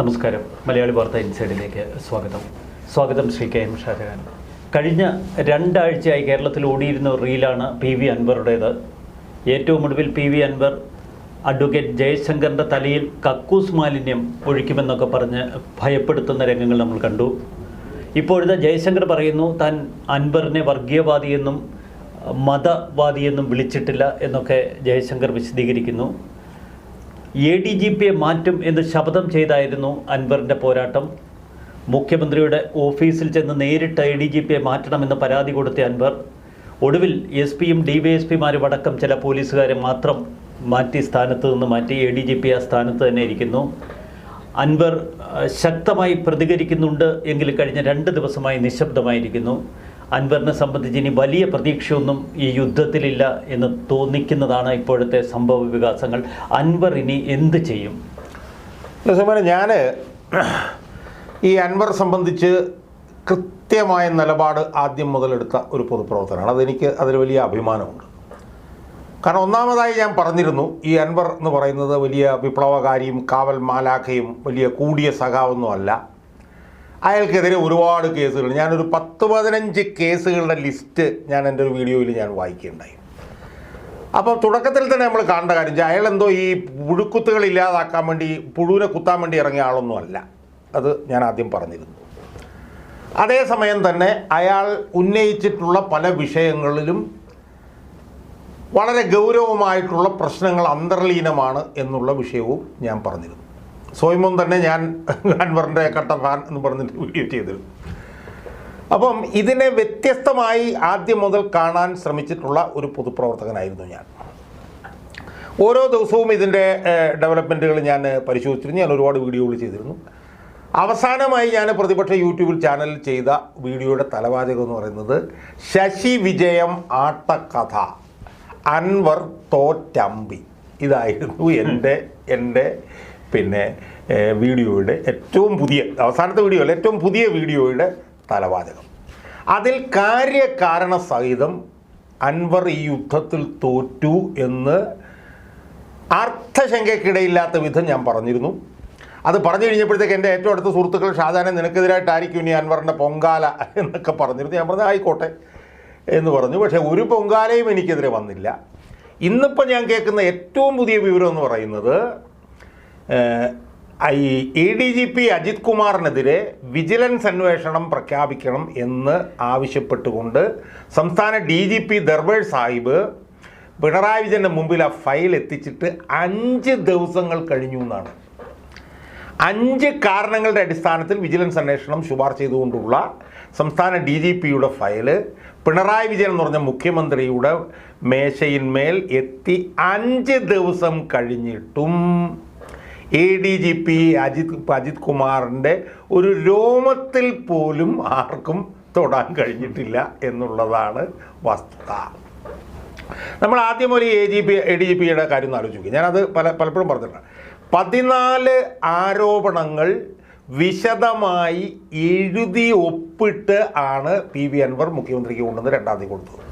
നമസ്കാരം. മലയാളി വാർത്ത ഇൻസൈഡിലേക്ക് സ്വാഗതം. സ്വാഗതം ശ്രീ കെ എം ഷാജഹാൻ. കഴിഞ്ഞ രണ്ടാഴ്ചയായി കേരളത്തിൽ ഓടിയിരുന്ന റീലാണ് പി വി അൻവറുടേത്. ഏറ്റവും ഒടുവിൽ പി വി അൻവർ അഡ്വക്കേറ്റ് ജയശങ്കറിന്റെ തലയിൽ കക്കൂസ് മാലിന്യം ഒഴിക്കുമെന്നൊക്കെ പറഞ്ഞ് ഭയപ്പെടുത്തുന്ന രംഗങ്ങൾ നമ്മൾ കണ്ടു. ഇപ്പോഴത്തെ ജയശങ്കർ പറയുന്നു താൻ അൻവറിനെ വർഗീയവാദിയെന്നും മതവാദിയെന്നും വിളിച്ചിട്ടില്ല എന്നൊക്കെ ജയശങ്കർ വിശദീകരിക്കുന്നു. എ ഡി ജി പിയെ മാറ്റും എന്ന് ശപഥം ചെയ്തായിരുന്നു അൻവറിന്റെ പോരാട്ടം. മുഖ്യമന്ത്രിയുടെ ഓഫീസിൽ ചെന്ന് നേരിട്ട് എ ഡി ജി പിയെ മാറ്റണമെന്ന് പരാതി കൊടുത്ത അൻവർ ഒടുവിൽ എസ് പിയും ഡി വൈ എസ് പിമാരും അടക്കം ചില പോലീസുകാരെ മാത്രം മാറ്റി സ്ഥാനത്ത് നിന്ന് മാറ്റി എ ഡി ജി പി ആ സ്ഥാനത്ത് തന്നെ ഇരിക്കുന്നു. അൻവർ ശക്തമായി പ്രതികരിക്കുന്നുണ്ട് എങ്കിലും കഴിഞ്ഞ രണ്ട് ദിവസമായി നിശബ്ദമായിരിക്കുന്നു. അൻവറിനെ സംബന്ധിച്ച് ഇനി വലിയ പ്രതീക്ഷയൊന്നും ഈ യുദ്ധത്തിലില്ല എന്ന് തോന്നിക്കുന്നതാണ് ഇപ്പോഴത്തെ സംഭവ വികാസങ്ങൾ. അൻവർ ഇനി എന്ത് ചെയ്യും? ഞാൻ ഈ അൻവർ സംബന്ധിച്ച് കൃത്യമായ നിലപാട് ആദ്യം മുതലെടുത്ത ഒരു പൊതുപ്രവർത്തനമാണ്. അതെനിക്ക് അതിൽ വലിയ അഭിമാനമുണ്ട്. കാരണം ഒന്നാമതായി ഞാൻ പറഞ്ഞിരുന്നു ഈ അൻവർ എന്ന് പറയുന്നത് വലിയ വിപ്ലവകാരിയും കാവൽ മാലാഖയും വലിയ കൂടിയ സഖാവൊന്നും അല്ല അയാൾക്കെതിരെ ഒരുപാട് കേസുകൾ. ഞാനൊരു പത്ത് പതിനഞ്ച് കേസുകളുടെ ലിസ്റ്റ് ഞാൻ എന്റെ ഒരു വീഡിയോയിൽ ഞാൻ വായിക്കുകയുണ്ടായി. അപ്പോൾ തുടക്കത്തിൽ തന്നെ നമ്മൾ കാണേണ്ട കാര്യം അയാൾ എന്തോ ഈ പുഴുക്കുത്തുകൾ ഇല്ലാതാക്കാൻ വേണ്ടി പുഴുവിനെ കുത്താൻ വേണ്ടി ഇറങ്ങിയ ആളൊന്നും അല്ല. അത് ഞാൻ ആദ്യം പറഞ്ഞിരുന്നു. അതേസമയം തന്നെ അയാൾ ഉന്നയിച്ചിട്ടുള്ള പല വിഷയങ്ങളിലും വളരെ ഗൗരവമായിട്ടുള്ള പ്രശ്നങ്ങൾ അന്തർലീനമാണ് എന്നുള്ള വിഷയവും ഞാൻ പറഞ്ഞിരുന്നു. സ്വയമം തന്നെ ഞാൻ അൻവറിന്റെ കട്ട ഫാൻ എന്ന് പറഞ്ഞിട്ട് വീഡിയോ ചെയ്തിരുന്നു. അപ്പം ഇതിനെ വ്യത്യസ്തമായി ആദ്യം മുതൽ കാണാൻ ശ്രമിച്ചിട്ടുള്ള ഒരു പൊതുപ്രവർത്തകനായിരുന്നു ഞാൻ. ഓരോ ദിവസവും ഇതിന്റെ ഡെവലപ്മെന്റുകൾ ഞാൻ പരിശോധിച്ചിരുന്നു. ഞാൻ ഒരുപാട് വീഡിയോകൾ ചെയ്തിരുന്നു. അവസാനമായി ഞാൻ പ്രതിപക്ഷ യൂട്യൂബിൽ ചാനൽ ചെയ്ത വീഡിയോയുടെ തലവാചകം എന്ന് പറയുന്നത് ശശി വിജയം ആട്ടക്കഥ അൻവർ തോറ്റമ്പി. ഇതായിരുന്നു എന്റെ എന്റെ പിന്നെ വീഡിയോയുടെ ഏറ്റവും പുതിയ അവസാനത്തെ വീഡിയോ അല്ല ഏറ്റവും പുതിയ വീഡിയോയുടെ തലവാചകം. അതിൽ കാര്യകാരണ സഹിതം അൻവർ ഈ യുദ്ധത്തിൽ തോറ്റു എന്ന് അർത്ഥശങ്കയ്ക്കിടയില്ലാത്ത വിധം ഞാൻ പറഞ്ഞിരുന്നു. അത് പറഞ്ഞു കഴിഞ്ഞപ്പോഴത്തേക്ക് എന്റെ ഏറ്റവും അടുത്ത സുഹൃത്തുക്കൾ ഷാജാനെ നിനക്കെതിരായിട്ടായിരിക്കും ഇനി അൻവറിന്റെ പൊങ്കാല എന്നൊക്കെ പറഞ്ഞിരുന്നു. ഞാൻ പറഞ്ഞു ആയിക്കോട്ടെ എന്ന് പറഞ്ഞു. പക്ഷേ ഒരു പൊങ്കാലയും എനിക്കെതിരെ വന്നില്ല. ഇന്നിപ്പോൾ ഞാൻ കേൾക്കുന്ന ഏറ്റവും പുതിയ വിവരം എന്ന് പറയുന്നത് ഈ A D G P Ajith കുമാറിനെതിരെ vigilance അന്വേഷണം പ്രഖ്യാപിക്കണം എന്ന് ആവശ്യപ്പെട്ടുകൊണ്ട് സംസ്ഥാന D G P Darvesh Sahib Pinarayi വിജയന്റെ മുമ്പിൽ ആ ഫയൽ എത്തിച്ചിട്ട് അഞ്ച് ദിവസങ്ങൾ കഴിഞ്ഞു എന്നാണ്. അഞ്ച് കാരണങ്ങളുടെ അടിസ്ഥാനത്തിൽ വിജിലൻസ് അന്വേഷണം ശുപാർശ ചെയ്തുകൊണ്ടുള്ള സംസ്ഥാന ഡി ജി പിയുടെ ഫയൽ പിണറായി വിജയൻ എന്ന് പറഞ്ഞ മുഖ്യമന്ത്രിയുടെ മേശയിന്മേൽ എത്തി അഞ്ച് ദിവസം കഴിഞ്ഞിട്ടും A D G P Ajith Ajith കുമാറിന്റെ ഒരു രോമത്തിൽ പോലും ആർക്കും തൊടാൻ കഴിഞ്ഞിട്ടില്ല എന്നുള്ളതാണ് വസ്തുത. നമ്മൾ ആദ്യം ഒരു A G P A D G പിയുടെ കാര്യം ഒന്ന് ആലോചിക്കും. ഞാനത് പല പലപ്പോഴും പറഞ്ഞിട്ടുണ്ട്. പതിനാല് ആരോപണങ്ങൾ വിശദമായി എഴുതി ഒപ്പിട്ട് ആണ് പി വി അൻവർ മുഖ്യമന്ത്രിക്ക് കൊണ്ടുവന്ന് രണ്ടാം തീയതി കൊടുത്തത്.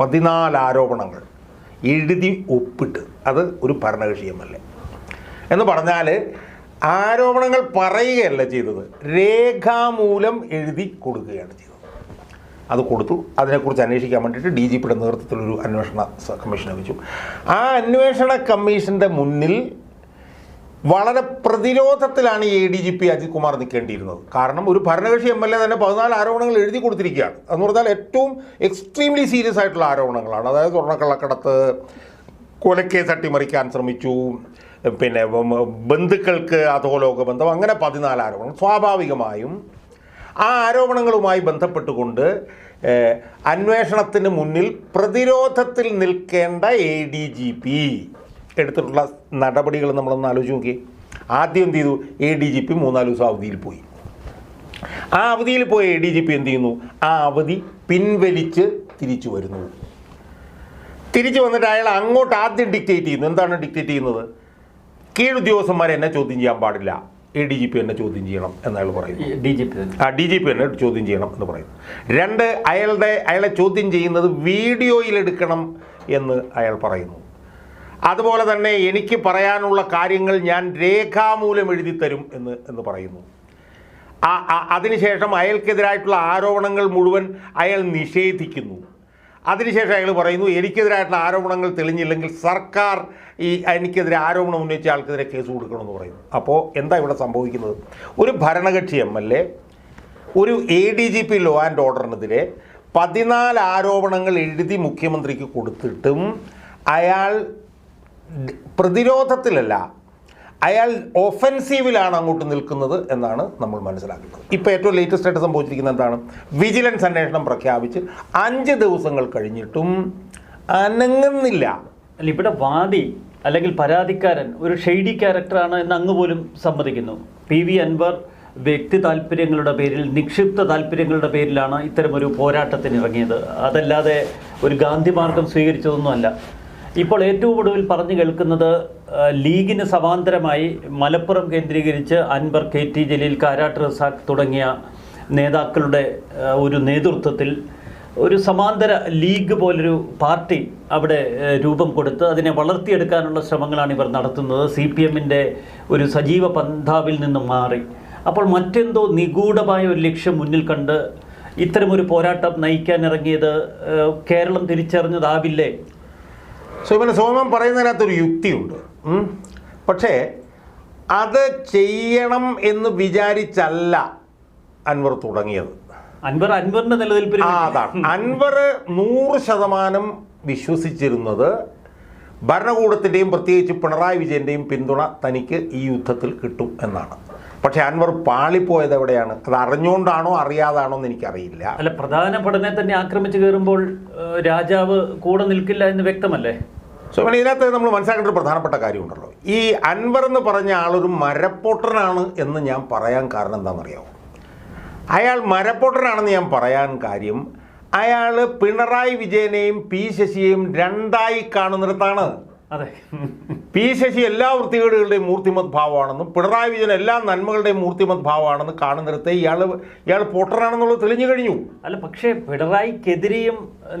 പതിനാല് ആരോപണങ്ങൾ എഴുതി ഒപ്പിട്ട്. അത് ഒരു ഭരണകക്ഷി എം എൽ എ എന്ന് പറഞ്ഞാൽ ആരോപണങ്ങൾ പറയുകയല്ല ചെയ്തത്. രേഖാമൂലം എഴുതി കൊടുക്കുകയാണ് ചെയ്തത്. അത് കൊടുത്തു. അതിനെക്കുറിച്ച് അന്വേഷിക്കാൻ വേണ്ടിയിട്ട് ഡി ജി പിയുടെ നേതൃത്വത്തിലൊരു അന്വേഷണ കമ്മീഷൻ വെച്ചു ആ അന്വേഷണ കമ്മീഷന്റെ മുന്നിൽ വളരെ പ്രതിരോധത്തിലാണ് A D G P Ajith Kumar നിൽക്കേണ്ടിയിരുന്നത്. കാരണം ഒരു ഭരണകക്ഷി എം എൽ എ തന്നെ പതിനാല് ആരോപണങ്ങൾ എഴുതി കൊടുത്തിരിക്കുകയാണ്. എന്ന് പറഞ്ഞാൽ ഏറ്റവും എക്സ്ട്രീംലി സീരിയസ് ആയിട്ടുള്ള ആരോപണങ്ങളാണ്. അതായത് സ്വർണക്കള്ളക്കടത്ത് കൊലക്കേസ് അട്ടിമറിക്കാൻ ശ്രമിച്ചു. പിന്നെ ബന്ധുക്കൾക്ക് അധോലോക ബന്ധം അങ്ങനെ പതിനാല് ആരോപണം സ്വാഭാവികമായും ആ ആരോപണങ്ങളുമായി ബന്ധപ്പെട്ടുകൊണ്ട് അന്വേഷണത്തിന് മുന്നിൽ പ്രതിരോധത്തിൽ നിൽക്കേണ്ട എ ഡി ജി പി എടുത്തിട്ടുള്ള നടപടികൾ നമ്മളൊന്ന് ആലോചിച്ച് നോക്കി ആദ്യം എന്ത് ചെയ്തു? എ ഡി ജി പി മൂന്നാൽ ദിവസം അവധിയിൽ പോയി. ആ അവധിയിൽ പോയ എ ഡി ജി പി എന്ത് ചെയ്യുന്നു? ആ അവധി പിൻവലിച്ച് തിരിച്ചു വരുന്നു. തിരിച്ചു വന്നിട്ട് അയാൾ അങ്ങോട്ട് ആദ്യം ഡിക്റ്റേറ്റ് ചെയ്യുന്നു. എന്താണ് ഡിക്റ്റേറ്റ് ചെയ്യുന്നത്? കീഴുദ്യോഗസ്ഥന്മാരെ എന്നെ ചോദ്യം ചെയ്യാൻ പാടില്ല. എ ഡി ജി പി എന്നെ ചോദ്യം ചെയ്യണം എന്നയാൾ പറയുന്നു. ഡി ജി പി ആ ഡി ജി പി എന്നെ ചോദ്യം ചെയ്യണം എന്ന് പറയുന്നു. രണ്ട് അയാളുടെ അയാളെ ചോദ്യം ചെയ്യുന്നത് വീഡിയോയിൽ എടുക്കണം എന്ന് അയാൾ പറയുന്നു. അതുപോലെ തന്നെ എനിക്ക് പറയാനുള്ള കാര്യങ്ങൾ ഞാൻ രേഖാമൂലം എഴുതി തരും എന്ന് എന്ന് പറയുന്നു. അതിനുശേഷം അയാൾക്കെതിരായിട്ടുള്ള ആരോപണങ്ങൾ മുഴുവൻ അയാൾ നിഷേധിക്കുന്നു. അതിനുശേഷം അയാൾ പറയുന്നു എനിക്കെതിരായിട്ടുള്ള ആരോപണങ്ങൾ തെളിഞ്ഞില്ലെങ്കിൽ സർക്കാർ ഈ എനിക്കെതിരെ ആരോപണം ഉന്നയിച്ച ആൾക്കെതിരെ കേസ് കൊടുക്കണമെന്ന് പറയുന്നു. അപ്പോൾ എന്താ ഇവിടെ സംഭവിക്കുന്നത്? ഒരു ഭരണകക്ഷി എം എൽ എ ഒരു A D G P law and ഓർഡറിനെതിരെ പതിനാല് ആരോപണങ്ങൾ എഴുതി മുഖ്യമന്ത്രിക്ക് കൊടുത്തിട്ടും അയാൾ പ്രതിരോധത്തിലല്ല അയാൾ ഒഫൻസീവിലാണ് അങ്ങോട്ട് നിൽക്കുന്നത് എന്നാണ് നമ്മൾ മനസ്സിലാക്കുന്നത്. ഇപ്പോൾ ഏറ്റവും ലേറ്റസ്റ്റ് ആയിട്ട് സംഭവിച്ചിരിക്കുന്നത് എന്താണ്? വിജിലൻസ് അന്വേഷണം പ്രഖ്യാപിച്ച് അഞ്ച് ദിവസങ്ങൾ കഴിഞ്ഞിട്ടും അനങ്ങുന്നില്ല. അല്ല ഇവിടെ വാദി അല്ലെങ്കിൽ പരാതിക്കാരൻ ഒരു ഷെയ്ഡി ക്യാരക്ടറാണ് എന്ന് അങ്ങ് പോലും സമ്മതിക്കുന്നു. പി വി അൻവർ വ്യക്തി താല്പര്യങ്ങളുടെ പേരിൽ നിക്ഷിപ്ത താല്പര്യങ്ങളുടെ പേരിലാണ് ഇത്തരമൊരു പോരാട്ടത്തിന് ഇറങ്ങിയത് അതല്ലാതെ ഒരു ഗാന്ധി മാർഗം സ്വീകരിച്ചതൊന്നുമല്ല. ഇപ്പോൾ ഏറ്റവും ഒടുവിൽ പറഞ്ഞു കേൾക്കുന്നത് ലീഗിന് സമാന്തരമായി മലപ്പുറം കേന്ദ്രീകരിച്ച് അൻവർ കെ ടി ജലീൽ കാരാട്ട് റസാഖ് തുടങ്ങിയ നേതാക്കളുടെ ഒരു നേതൃത്വത്തിൽ ഒരു സമാന്തര ലീഗ് പോലൊരു പാർട്ടി അവിടെ രൂപം കൊടുത്ത് അതിനെ വളർത്തിയെടുക്കാനുള്ള ശ്രമങ്ങളാണ് ഇവർ നടത്തുന്നത്. സി പി എമ്മിന്റെ ഒരു സജീവ പന്ഥാവിൽ നിന്ന് മാറി. അപ്പോൾ മറ്റെന്തോ നിഗൂഢമായ ഒരു ലക്ഷ്യം മുന്നിൽ കണ്ട് ഇത്തരമൊരു പോരാട്ടം ഏഹ്, കേരളം തിരിച്ചറിഞ്ഞതാവില്ലേ? സോമൻ സോമൻ പറയുന്നതിനകത്തൊരു യുക്തിയുണ്ട്. പക്ഷേ അത് ചെയ്യണം എന്ന് വിചാരിച്ചല്ല അൻവർ തുടങ്ങിയത്. അൻവർ അൻവറിന്റെ നിലനിൽപ്പിന് അതാണ്. അൻവർ നൂറ് ശതമാനം വിശ്വസിച്ചിരുന്നത് ഭരണകൂടത്തിന്റെയും പ്രത്യേകിച്ച് പിണറായി വിജയന്റെയും പിന്തുണ തനിക്ക് ഈ യുദ്ധത്തിൽ കിട്ടും എന്നാണ്. പക്ഷേ അൻവർ പാളിപ്പോയത് എവിടെയാണ്? അത് അറിഞ്ഞുകൊണ്ടാണോ അറിയാതാണോ എന്ന് എനിക്കറിയില്ല. അല്ല പ്രധാന പഠനെ തന്നെ ആക്രമിച്ചു കയറുമ്പോൾ രാജാവ് കൂടെ നിൽക്കില്ല എന്ന് വ്യക്തമല്ലേ? സോ ഇതിനകത്ത് നമ്മൾ മനസ്സിലാക്കേണ്ട ഒരു പ്രധാനപ്പെട്ട കാര്യമുണ്ടല്ലോ. ഈ അൻവർ എന്ന് പറഞ്ഞ ആളൊരു മരപ്പൊട്ടനാണ് എന്ന് ഞാൻ പറയാൻ കാരണം എന്താണെന്നറിയാമോ അയാൾ മരപ്പൊട്ടനാണെന്ന് ഞാൻ പറയാൻ കാര്യം അയാൾ പിണറായി വിജയനെയും പി ശശിയെയും രണ്ടായി കാണുന്നിടത്താണ്. അതെ. പി ശശി എല്ലാ വൃത്തികേടുകളുടെയും മൂർത്തിമത് ഭാവമാണെന്നും പിണറായി വിജയൻ എല്ലാ നന്മകളുടെയും മൂർത്തിമത് ഭാവമാണെന്ന് കാണുന്നിടത്തെ ഇയാൾ ഇയാൾ പോട്ടറാണെന്നുള്ളത് തെളിഞ്ഞു കഴിഞ്ഞു. അല്ല പക്ഷേ പിണറായിക്കെതിരെയും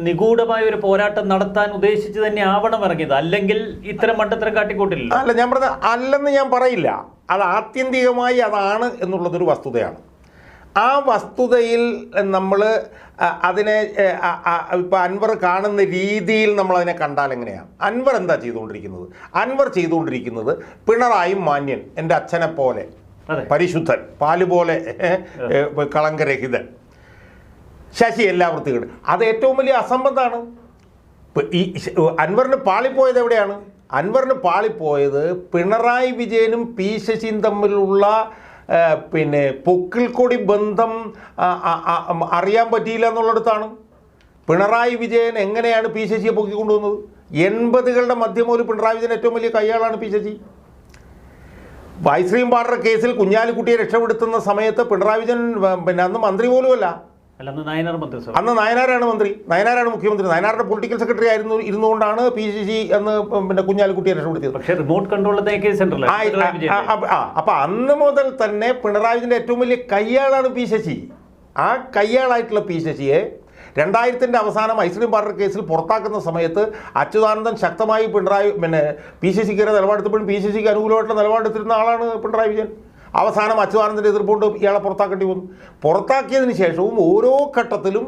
നിഗൂഢമായ ഒരു പോരാട്ടം നടത്താൻ ഉദ്ദേശിച്ച് തന്നെ ആവണം ഇറങ്ങിയത്. അല്ലെങ്കിൽ ഇത്തരം മണ്ടത്തരം കാട്ടിക്കൂട്ടില്ല അല്ല ഞാൻ പറഞ്ഞ അല്ലെന്ന് ഞാൻ പറയില്ല. അത് ആത്യന്തികമായി അതാണ് എന്നുള്ളതൊരു വസ്തുതയാണ്. ആ വസ്തുതയിൽ നമ്മൾ അതിനെ ഇപ്പോൾ അൻവർ കാണുന്ന രീതിയിൽ നമ്മൾ അതിനെ കണ്ടാൽ എങ്ങനെയാണ് അൻവർ എന്താ ചെയ്തുകൊണ്ടിരിക്കുന്നത്? അൻവർ ചെയ്തുകൊണ്ടിരിക്കുന്നത് പിണറായും മാന്യൻ എന്റെ അച്ഛനെ പോലെ പരിശുദ്ധൻ പാൽ പോലെ കളങ്കരഹിതൻ. ശശി എല്ലാ വൃത്തികേട് അത് ഏറ്റവും വലിയ അസംബന്ധമാണ് ഈ അൻവറിന് പാളിപ്പോയത് എവിടെയാണ്? അൻവറിന് പാളിപ്പോയത് പിണറായി വിജയനും പി ശശിയും തമ്മിലുള്ള ആ, പൊക്കിൽ കൊടി ബന്ധം അറിയാൻ പറ്റിയില്ല എന്നുള്ളിടത്താണ്. പിണറായി വിജയൻ എങ്ങനെയാണ് പി ശശിയെ പൊക്കിക്കൊണ്ടുവന്നത് എൺപതുകളുടെ മധ്യം മുതൽ പിണറായി വിജയൻ ഏറ്റവും വലിയ കയ്യാളാണ് പി ശശി. വൈശ്രീം പാർഡർ കേസിൽ കുഞ്ഞാലിക്കുട്ടിയെ രക്ഷപ്പെടുത്തുന്ന സമയത്ത് പിണറായി വിജയൻ പിന്നെ അന്ന് മന്ത്രി പോലുമല്ല. അന്ന് നയനാരാണ് മന്ത്രി? നയനാരാണ് മുഖ്യമന്ത്രി? നയനാരുടെ പൊളിറ്റിക്കൽ സെക്രട്ടറി ആയിരുന്നു ഇരുന്നുകൊണ്ടാണ് പി സി സി എന്ന് പിന്നെ കുഞ്ഞാലിക്കുട്ടിയെ രക്ഷപ്പെടുത്തിയത് പക്ഷേ റിമോട്ട് കൺട്രോൾ കെ സെന്ററിൽ ആ, ആ, ആ, ആ, അപ്പൊ അന്ന് മുതൽ തന്നെ പിണറായി വിജയന്റെ ഏറ്റവും വലിയ കയ്യാളാണ് പി ശശി ആ കയ്യാളായിട്ടുള്ള പി ശശിയെ രണ്ടായിരത്തിന്റെ അവസാനം ഐസ്ക്രീം പാർലർ കേസിൽ പുറത്താക്കുന്ന സമയത്ത് അച്യുതാനന്ദൻ ശക്തമായി പിണറായി പിന്നെ പി ശശിക്കെതിരെ നിലപാടെടുത്തപ്പോഴും പി ശശിക്ക് അനുകൂലമായിട്ടുള്ള നിലപാടെടുത്തിരുന്ന ആളാണ് പിണറായി വിജയൻ. അവസാനം അച്യുതാനന്ദന്റെ എതിർപ്പുകൊണ്ട് ഇയാളെ പുറത്താക്കേണ്ടി വന്നു. പുറത്താക്കിയതിന് ശേഷവും ഓരോ ഘട്ടത്തിലും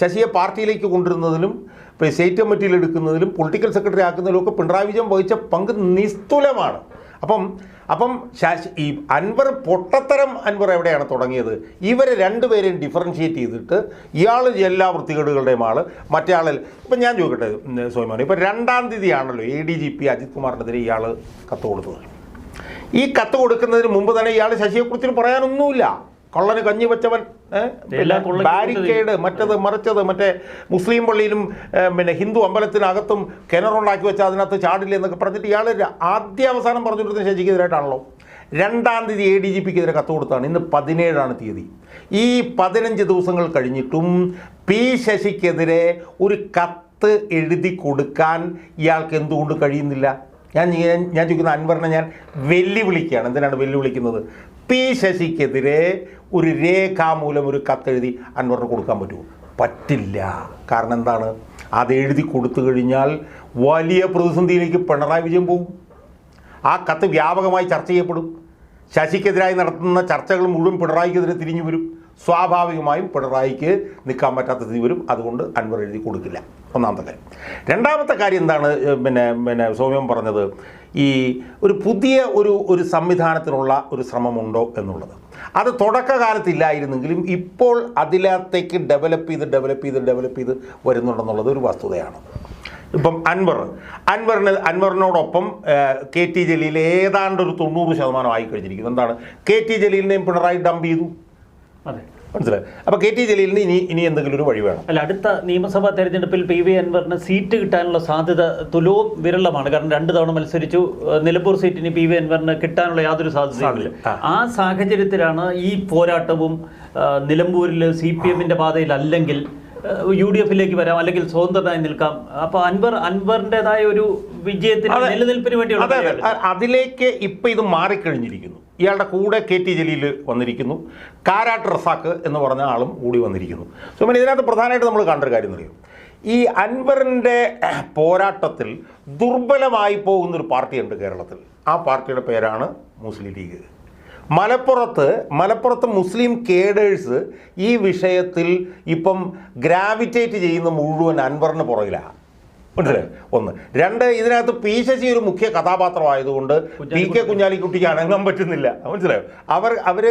ശശിയെ പാർട്ടിയിലേക്ക് കൊണ്ടുവരുന്നതിലും ഇപ്പോൾ സ്റ്റേറ്റ് കമ്മിറ്റിയിൽ എടുക്കുന്നതിലും പൊളിറ്റിക്കൽ സെക്രട്ടറി ആക്കുന്നതിലും ഒക്കെ പിണറായി വിജയൻ വഹിച്ച പങ്ക് നിസ്തുലമാണ്. അപ്പം അപ്പം ശശി ഈ അൻവർ പൊട്ടത്തരം അൻവർ എവിടെയാണ് തുടങ്ങിയത്? ഇവരെ രണ്ടുപേരെയും ഡിഫറൻഷിയേറ്റ് ചെയ്തിട്ട് ഇയാൾ എല്ലാ വൃത്തികേടുകളുടെയും ആൾ മറ്റേ ആളിൽ ഇപ്പം ഞാൻ ചോദിക്കട്ടെ ഉം, സോയ്മോനെ ഇപ്പം രണ്ടാം തീയതിയാണല്ലോ A D G P Ajith കുമാറിനെതിരെ ഇയാൾ കത്ത് കൊടുത്തത്. ഈ കത്ത് കൊടുക്കുന്നതിന് മുമ്പ് തന്നെ ഇയാൾ ശശിയെക്കുറിച്ച് പറയാനൊന്നുമില്ല. കള്ളന് കഞ്ഞി വെച്ചവൻ ബാരിക്കേഡ് മറ്റത് മറിച്ചത് മറ്റേ മുസ്ലിം പള്ളിയിലും പിന്നെ ഹിന്ദു അമ്പലത്തിനകത്തും കിണറുണ്ടാക്കി വെച്ചാൽ അതിനകത്ത് ചാടില്ല എന്നൊക്കെ പറഞ്ഞിട്ട് ഇയാൾ ആദ്യ അവസാനം പറഞ്ഞു കൊടുത്തത് ശശിക്കെതിരായിട്ടാണല്ലോ. രണ്ടാം തീയതി എ ഡി ജി പിക്കെതിരെ കത്ത് കൊടുത്താണ്. ഇന്ന് പതിനേഴാണ് തീയതി. ഈ പതിനഞ്ച് ദിവസങ്ങൾ കഴിഞ്ഞിട്ടും പി ശശിക്കെതിരെ ഒരു കത്ത് എഴുതി കൊടുക്കാൻ ഇയാൾക്ക് എന്തുകൊണ്ട് കഴിയുന്നില്ല? ഞാൻ ഞാൻ ചോദിക്കുന്ന അൻവറിനെ ഞാൻ വെല്ലുവിളിക്കുകയാണ്. എന്തിനാണ് വെല്ലുവിളിക്കുന്നത്? പി ശശിക്കെതിരെ ഒരു രേഖാമൂലം ഒരു കത്തെഴുതി അൻവറിന് കൊടുക്കാൻ പറ്റുമോ? പറ്റില്ല. കാരണം എന്താണ്? അത് എഴുതി കൊടുത്തു കഴിഞ്ഞാൽ വലിയ പ്രതിസന്ധിയിലേക്ക് പിണറായി വിജയൻ പോകും ആ കത്ത് വ്യാപകമായി ചർച്ച ചെയ്യപ്പെടും. ശശിക്കെതിരായി നടത്തുന്ന ചർച്ചകൾ മുഴുവൻ പിണറായിക്കെതിരെ തിരിഞ്ഞു വരും. സ്വാഭാവികമായും പിണറായിക്ക് നിൽക്കാൻ പറ്റാത്ത സ്ഥിതി വരും. അതുകൊണ്ട് അൻവർ എഴുതി കൊടുക്കില്ല. ഒന്നാമത്തെ കാര്യം. രണ്ടാമത്തെ കാര്യം എന്താണ്? പിന്നെ പിന്നെ സൗമ്യം പറഞ്ഞത് ഈ ഒരു പുതിയ ഒരു ഒരു സംവിധാനത്തിനുള്ള ഒരു ശ്രമമുണ്ടോ എന്നുള്ളത്. അത് തുടക്കകാലത്ത് ഇല്ലായിരുന്നെങ്കിലും ഇപ്പോൾ അതിലത്തേക്ക് ഡെവലപ്പ് ചെയ്ത് ഡെവലപ്പ് ചെയ്ത് ഡെവലപ്പ് ചെയ്ത് വരുന്നുണ്ടെന്നുള്ളത് ഒരു വസ്തുതയാണ്. ഇപ്പം അൻവർ അൻവറിന് അൻവറിനോടൊപ്പം കെ ടി ജലീൽ ഏതാണ്ട് ഒരു തൊണ്ണൂറ് ശതമാനം ആയി കഴിഞ്ഞിരിക്കുന്നു എന്താണ്? കെ ടി ജലീലിനെയും പിണറായി ഡംപ് ചെയ്തു. അതെ. മനസ്സിലായി. അപ്പോൾ കെ ടി ജലീലിന് ഇനി ഇനി എന്തെങ്കിലും ഒരു വഴി വേണം? അല്ല അടുത്ത നിയമസഭാ തെരഞ്ഞെടുപ്പിൽ പി വി അൻവറിന് സീറ്റ് കിട്ടാനുള്ള സാധ്യത തുലവും വിരളമാണ്. കാരണം രണ്ട് തവണ മത്സരിച്ചു. നിലമ്പൂർ സീറ്റിന് പി വി അൻവറിന് കിട്ടാനുള്ള യാതൊരു സാധ്യതയുമില്ല സാധ്യത, ആ. സാഹചര്യത്തിലാണ് ഈ പോരാട്ടവും നിലമ്പൂരിൽ സി പി എമ്മിന്റെ പാതയിൽ അല്ലെങ്കിൽ യു ഡി എഫിലേക്ക് വരാം അല്ലെങ്കിൽ സ്വതന്ത്രനായി നിൽക്കാം. അപ്പൊ അൻവർ അൻവറിന്റെതായ ഒരു വിജയത്തിന് നിലനിൽപ്പിന് വേണ്ടിയുള്ള അതിലേക്ക് ഇപ്പൊ ഇത് മാറിക്കഴിഞ്ഞിരിക്കുന്നു. ഇയാളുടെ കൂടെ കെ ടി ജലീൽ വന്നിരിക്കുന്നു. കാരാട്ട് റസാക്ക് എന്ന് പറഞ്ഞ ആളും കൂടി വന്നിരിക്കുന്നു. സോ മീൻ ഇതിനകത്ത് പ്രധാനമായിട്ട് നമ്മൾ കണ്ടൊരു കാര്യം അറിയും ഈ അൻവറിന്റെ പോരാട്ടത്തിൽ ദുർബലമായി പോകുന്നൊരു പാർട്ടിയുണ്ട് കേരളത്തിൽ. ആ പാർട്ടിയുടെ പേരാണ് മുസ്ലിം ലീഗ്. മലപ്പുറത്ത് മലപ്പുറത്ത് മുസ്ലിം കേഡേഴ്സ് ഈ വിഷയത്തിൽ ഇപ്പം ഗ്രാവിറ്റേറ്റ് ചെയ്യുന്ന മുഴുവൻ അൻവറിന് പുറകിലാണ് മനസ്സിലായോ ഒന്ന്. രണ്ട് ഇതിനകത്ത് പി ശശി ഒരു മുഖ്യ കഥാപാത്രമായതുകൊണ്ട് പി കെ കുഞ്ഞാലിക്കുട്ടിക്ക് അനങ്ങാൻ പറ്റുന്നില്ല. മനസ്സിലായോ? അവർ അവർ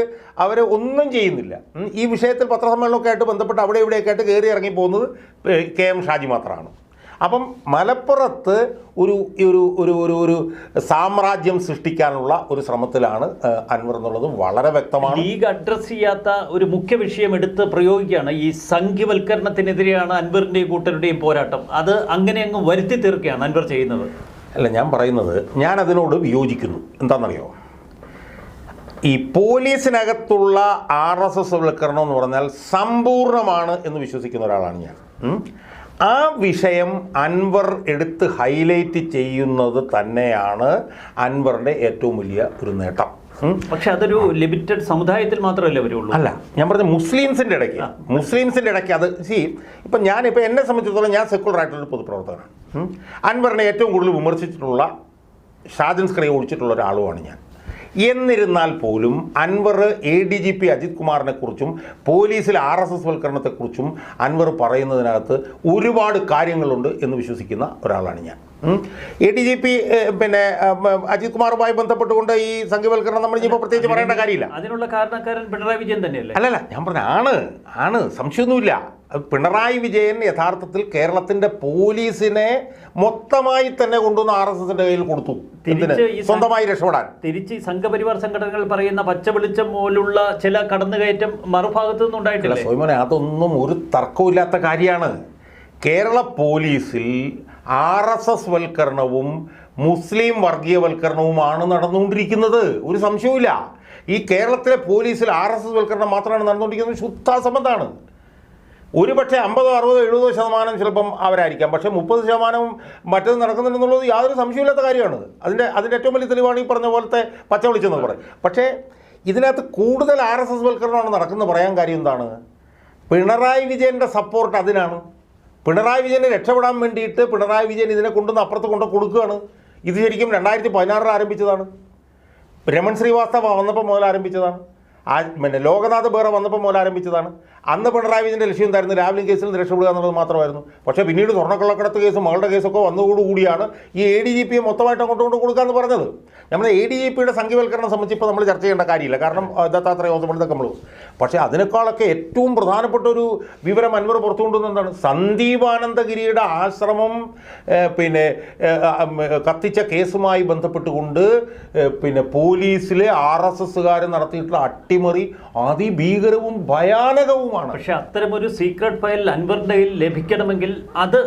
അവർ ഒന്നും ചെയ്യുന്നില്ല. ഈ വിഷയത്തിൽ പത്രസമ്മേളനമൊക്കെ ആയിട്ട് ബന്ധപ്പെട്ട് അവിടെ ഇവിടെയൊക്കെ ആയിട്ട് കയറി ഇറങ്ങി പോകുന്നത് കെ എം ഷാജി മാത്രമാണ്. അപ്പം മലപ്പുറത്ത് ഒരു ഒരു ഒരു ഒരു ഒരു സാമ്രാജ്യം സൃഷ്ടിക്കാനുള്ള ഒരു ശ്രമത്തിലാണ് അൻവർ എന്നുള്ളത്. വളരെ വ്യക്തമാണ്. ലീഗ് അഡ്രസ് ചെയ്യാത്ത ഒരു മുഖ്യ വിഷയം എടുത്ത് പ്രയോഗിക്കുകയാണ്. ഈ സംഖ്യവൽക്കരണത്തിനെതിരെയാണ് അൻവറിന്റെയും കൂട്ടരുടെയും പോരാട്ടം. അത് അങ്ങനെ അങ്ങ് വരുത്തി തീർക്കുകയാണ് അൻവർ ചെയ്യുന്നത്. അല്ല ഞാൻ പറയുന്നത് ഞാൻ അതിനോട് വിയോജിക്കുന്നു. എന്താണെന്നറിയോ? ഈ പോലീസിനകത്തുള്ള ആർ എസ് എസ് വൽക്കരണം എന്ന് പറഞ്ഞാൽ സമ്പൂർണമാണ് എന്ന് വിശ്വസിക്കുന്ന ഒരാളാണ് ഞാൻ. ആ വിഷയം അൻവർ എടുത്ത് ഹൈലൈറ്റ് ചെയ്യുന്നത് തന്നെയാണ് അൻവറിന്റെ ഏറ്റവും വലിയ ഒരു നേട്ടം പക്ഷെ അതൊരു ലിമിറ്റഡ് സമുദായത്തിൽ മാത്രമല്ലേ വരുള്ളൂ? അല്ല ഞാൻ പറഞ്ഞ മുസ്ലിംസിന്റെ ഇടയ്ക്ക്. മുസ്ലിംസിന്റെ ഇടയ്ക്ക് അത് സി ഇപ്പം ഞാനിപ്പോൾ എന്നെ സംബന്ധിച്ചിടത്തോളം ഞാൻ സെക്കുലർ ആയിട്ടുള്ള പൊതുപ്രവർത്തകനാണ്. അൻവറിനെ ഏറ്റവും കൂടുതൽ വിമർശിച്ചിട്ടുള്ള ഷാജൻസ് സ്ക്രീ ഒഴിച്ചിട്ടുള്ള ഒരാളുമാണ് ഞാൻ. എന്നിരുന്നാൽ പോലും Anwar A D G P Ajith കുമാറിനെ കുറിച്ചും പോലീസിലെ ആർ എസ് എസ് വൽക്കരണത്തെക്കുറിച്ചും അൻവർ പറയുന്നതിനകത്ത് ഒരുപാട് കാര്യങ്ങളുണ്ട് എന്ന് വിശ്വസിക്കുന്ന ഒരാളാണ് ഞാൻ. എ ഡി ജി പി പിന്നെ അജിത് കുമാറുമായി ബന്ധപ്പെട്ടുകൊണ്ട് ഈ സംഘവൽക്കരണം നമ്മൾ ഇനിയിപ്പോൾ പ്രത്യേകിച്ച് പറയേണ്ട കാര്യമില്ല. അതിനുള്ള കാരണക്കാരൻ പിണറായി വിജയൻ തന്നെയല്ലേ? അല്ലല്ല ഞാൻ പറഞ്ഞ ആണ് ആണ് സംശയമൊന്നുമില്ല. പിണറായി വിജയൻ യഥാർത്ഥത്തിൽ കേരളത്തിന്റെ പോലീസിനെ മൊത്തമായി തന്നെ കൊണ്ടുവന്ന് ആർ എസ് എസിന്റെ കയ്യിൽ കൊടുത്തു. സ്വന്തമായി രക്ഷപ്പെടാൻ. തിരിച്ച് സംഘപരിവാർ സംഘടനകൾ പറയുന്ന പച്ച വെളിച്ചം പോലുള്ള ചില കടന്നുകയറ്റം മറുഭാഗത്തു നിന്നുണ്ടായിട്ടില്ല നിന്നുണ്ടായിട്ടില്ലേ സോയ്മോനെ അതൊന്നും ഒരു തർക്കമില്ലാത്ത കാര്യമാണ്. കേരള പോലീസിൽ ആർ എസ് എസ് വൽക്കരണവും മുസ്ലിം വർഗീയവൽക്കരണവുമാണ് നടന്നുകൊണ്ടിരിക്കുന്നത്. ഒരു സംശയവുമില്ല. ഈ കേരളത്തിലെ പോലീസിൽ ആർ എസ് എസ് വൽക്കരണം മാത്രമാണ് നടന്നുകൊണ്ടിരിക്കുന്നത്. ശുദ്ധാസംബന്ധമാണ് ഒരു പക്ഷേ അമ്പതോ അറുപതോ എഴുപതോ ശതമാനം ചിലപ്പം അവരായിരിക്കാം. പക്ഷേ മുപ്പത് ശതമാനവും മറ്റത് നടക്കുന്നുണ്ടെന്നുള്ളത് യാതൊരു സംശയമില്ലാത്ത കാര്യമാണ്. അതിന്റെ അതിന്റെ ഏറ്റവും വലിയ തെളിവാണ് ഈ പറഞ്ഞ പോലത്തെ പച്ച വിളിച്ചെന്ന് പറയും പക്ഷേ ഇതിനകത്ത് കൂടുതൽ ആർ എസ് എസ് വൽക്കരണമാണ് നടക്കുന്നത് പറയാൻ കാര്യം എന്താണ്? പിണറായി വിജയന്റെ സപ്പോർട്ട് അതിനാണ്. പിണറായി വിജയനെ രക്ഷപ്പെടാൻ വേണ്ടിയിട്ട് പിണറായി വിജയൻ ഇതിനെ കൊണ്ടുവന്ന് അപ്പുറത്ത് കൊണ്ട് കൊടുക്കുകയാണ്. ഇത് ശരിക്കും രണ്ടായിരത്തി പതിനാറിൽ ആരംഭിച്ചതാണ്. രമൺ ശ്രീവാസ്തവ വന്നപ്പോൾ മുതൽ ആരംഭിച്ചതാണ്. ആ പിന്നെ ലോകനാഥ് ബേറ വന്നപ്പോൾ മുതൽ ആരംഭിച്ചതാണ്. അന്ന് പിണറായി വിജയന്റെ ലക്ഷ്യം എന്തായിരുന്നു? രാവിലെ കേസിൽ നിന്ന് രക്ഷപ്പെടുക എന്നുള്ളത് മാത്രമായിരുന്നു. പക്ഷേ പിന്നീട് സ്വർണക്കള്ളക്കടത്ത് കേസും മകളുടെ കേസൊക്കെ വന്നതോടുകൂടിയാണ് ഈ എ ഡി ജി പിയെ മൊത്തമായിട്ട് അങ്ങോട്ട് കൊണ്ട് കൊടുക്കുക എന്ന് പറഞ്ഞത് നമ്മൾ എ ഡി ജി പിയുടെ സംഖ്യവൽക്കരണം സംബന്ധിച്ച് ഇപ്പോൾ നമ്മൾ ചർച്ച ചെയ്യേണ്ട കാര്യമില്ല. കാരണം ദത്താത്രേയ നമ്മൾ പക്ഷേ അതിനേക്കാളൊക്കെ ഏറ്റവും പ്രധാനപ്പെട്ട ഒരു വിവരം അൻവർ പുറത്തു കൊണ്ടുവന്നത് എന്താണ്? സന്ദീപാനന്ദഗിരിയുടെ ആശ്രമം പിന്നെ കത്തിച്ച കേസുമായി ബന്ധപ്പെട്ടുകൊണ്ട് പിന്നെ പോലീസിലെ ആർ എസ് എസ്സുകാർ നടത്തിയിട്ടുള്ള അട്ടിമറി അതിഭീകരവും ഭയാനകവുമാണ് പക്ഷെ അത്തരം ഒരു സീക്രട്ട് ഫയൽ അൻവറിന്റെ കയ്യിൽ ലഭിക്കണമെങ്കിൽ അത്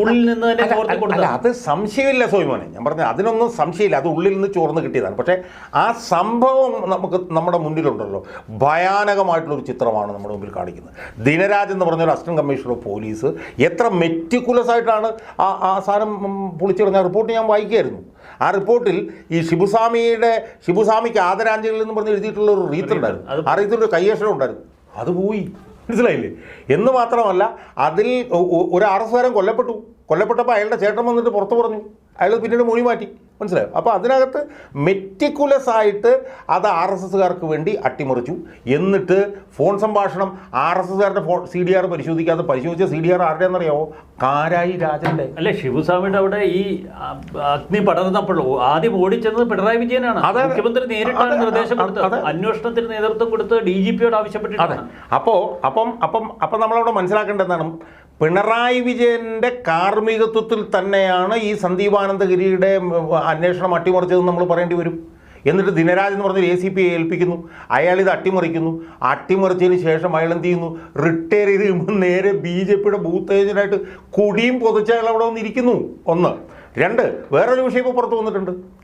ഉള്ളിൽ നിന്ന് തന്നെ അത് സംശയമില്ല സോയിമോനെ. ഞാൻ പറഞ്ഞ അതിനൊന്നും സംശയമില്ല. അത് ഉള്ളിൽ നിന്ന് ചോർന്ന് കിട്ടിയതാണ്. പക്ഷേ ആ സംഭവം നമുക്ക് നമ്മുടെ മുന്നിലുണ്ടല്ലോ. ഭയാനകമായിട്ടുള്ളൊരു ചിത്രമാണ് നമ്മുടെ മുമ്പിൽ കാണിക്കുന്നത്. ദിനരാജ് എന്ന് പറഞ്ഞ ഒരു അസിസ്റ്റന്റ് കമ്മീഷണർ ഓഫ് പോലീസ് എത്ര മെറ്റിക്കുലസ് ആയിട്ടാണ് ആ ആ സാധനം പൊളിച്ചെറിഞ്ഞ റിപ്പോർട്ട് ഞാൻ വായിക്കുകയായിരുന്നു. ആ റിപ്പോർട്ടിൽ ഈ ഷിബുസ്വാമിയുടെ ഷിബുസ്വാമിക്ക് ആദരാഞ്ജലികൾ എന്ന് പറഞ്ഞ് എഴുതിയിട്ടുള്ള ഒരു റീത്തുണ്ടായിരുന്നു ആ റീത്തിൽ ഒരു കയ്യേഷണം ഉണ്ടായിരുന്നു. അത് പോയി. മനസ്സിലായില്ലേ? എന്ന് മാത്രമല്ല അതിൽ ഒരു ആർ എസ് കാരൻ കൊല്ലപ്പെട്ടു. കൊല്ലപ്പെട്ടപ്പോൾ അയാളുടെ ചേട്ടൻ വന്നിട്ട് പുറത്ത് പറഞ്ഞു. അയാൾ പിന്നീട് മൊഴി മാറ്റി. മനസ്സിലായോ? അപ്പോൾ അതിനകത്ത് മെറ്റിക്കുലസ് ആയിട്ട് അത് ആർ എസ് എസ്സുകാർക്ക് വേണ്ടി അട്ടിമറിച്ചു. എന്നിട്ട് ഫോൺ സംഭാഷണം ആർ എസ് എസ്സുകാരുടെ ഫോൺ സി ഡി ആർ പരിശോധിക്കാതെ പരിശോധിച്ച സി ഡി ആർ ആരുടെയെന്നറിയാമോ കാരായി രാജന്റെ അല്ലെ ശിവസ്വാമിയുടെ അവിടെ ഈ അഗ്നി പടർന്നപ്പോൾ ആദ്യം ഓടിച്ചെന്നത് പിണറായി വിജയനാണ്. മുഖ്യമന്ത്രി നേരിട്ടാണ് നിർദ്ദേശം കൊടുത്തത്. അന്വേഷണത്തിന് നേതൃത്വം കൊടുത്ത് ഡി ജി പിയോട് ആവശ്യപ്പെട്ടിട്ടാണ് അപ്പോൾ അപ്പം അപ്പം അപ്പം നമ്മളവിടെ മനസ്സിലാക്കേണ്ടതാണ് പിണറായി വിജയന്റെ കാർമ്മികത്വത്തിൽ തന്നെയാണ് ഈ സന്ദീപാനന്ദഗിരിയുടെ അന്വേഷണം അട്ടിമറിച്ചതെന്ന് നമ്മൾ പറയേണ്ടി വരും. എന്നിട്ട് ദിനരാജ് എന്ന് പറഞ്ഞൊരു എ സി പി ഏൽപ്പിക്കുന്നു. അയാൾ ഇത് അട്ടിമറിക്കുന്നു. അട്ടിമറിച്ചതിന് ശേഷം അയാൾ എന്ത് ചെയ്യുന്നു? റിട്ടയർ ചെയ്ത് കഴിയുമ്പോൾ നേരെ ബി ജെ പിയുടെ ബൂത്ത് ഏജന്റായിട്ട് കുടിയും പൊതിച്ച അയാൾ അവിടെ വന്നിരിക്കുന്നു. ഒന്ന്. രണ്ട്. വേറൊരു വിഷയം ഇപ്പോൾ പുറത്ത് വന്നിട്ടുണ്ട്.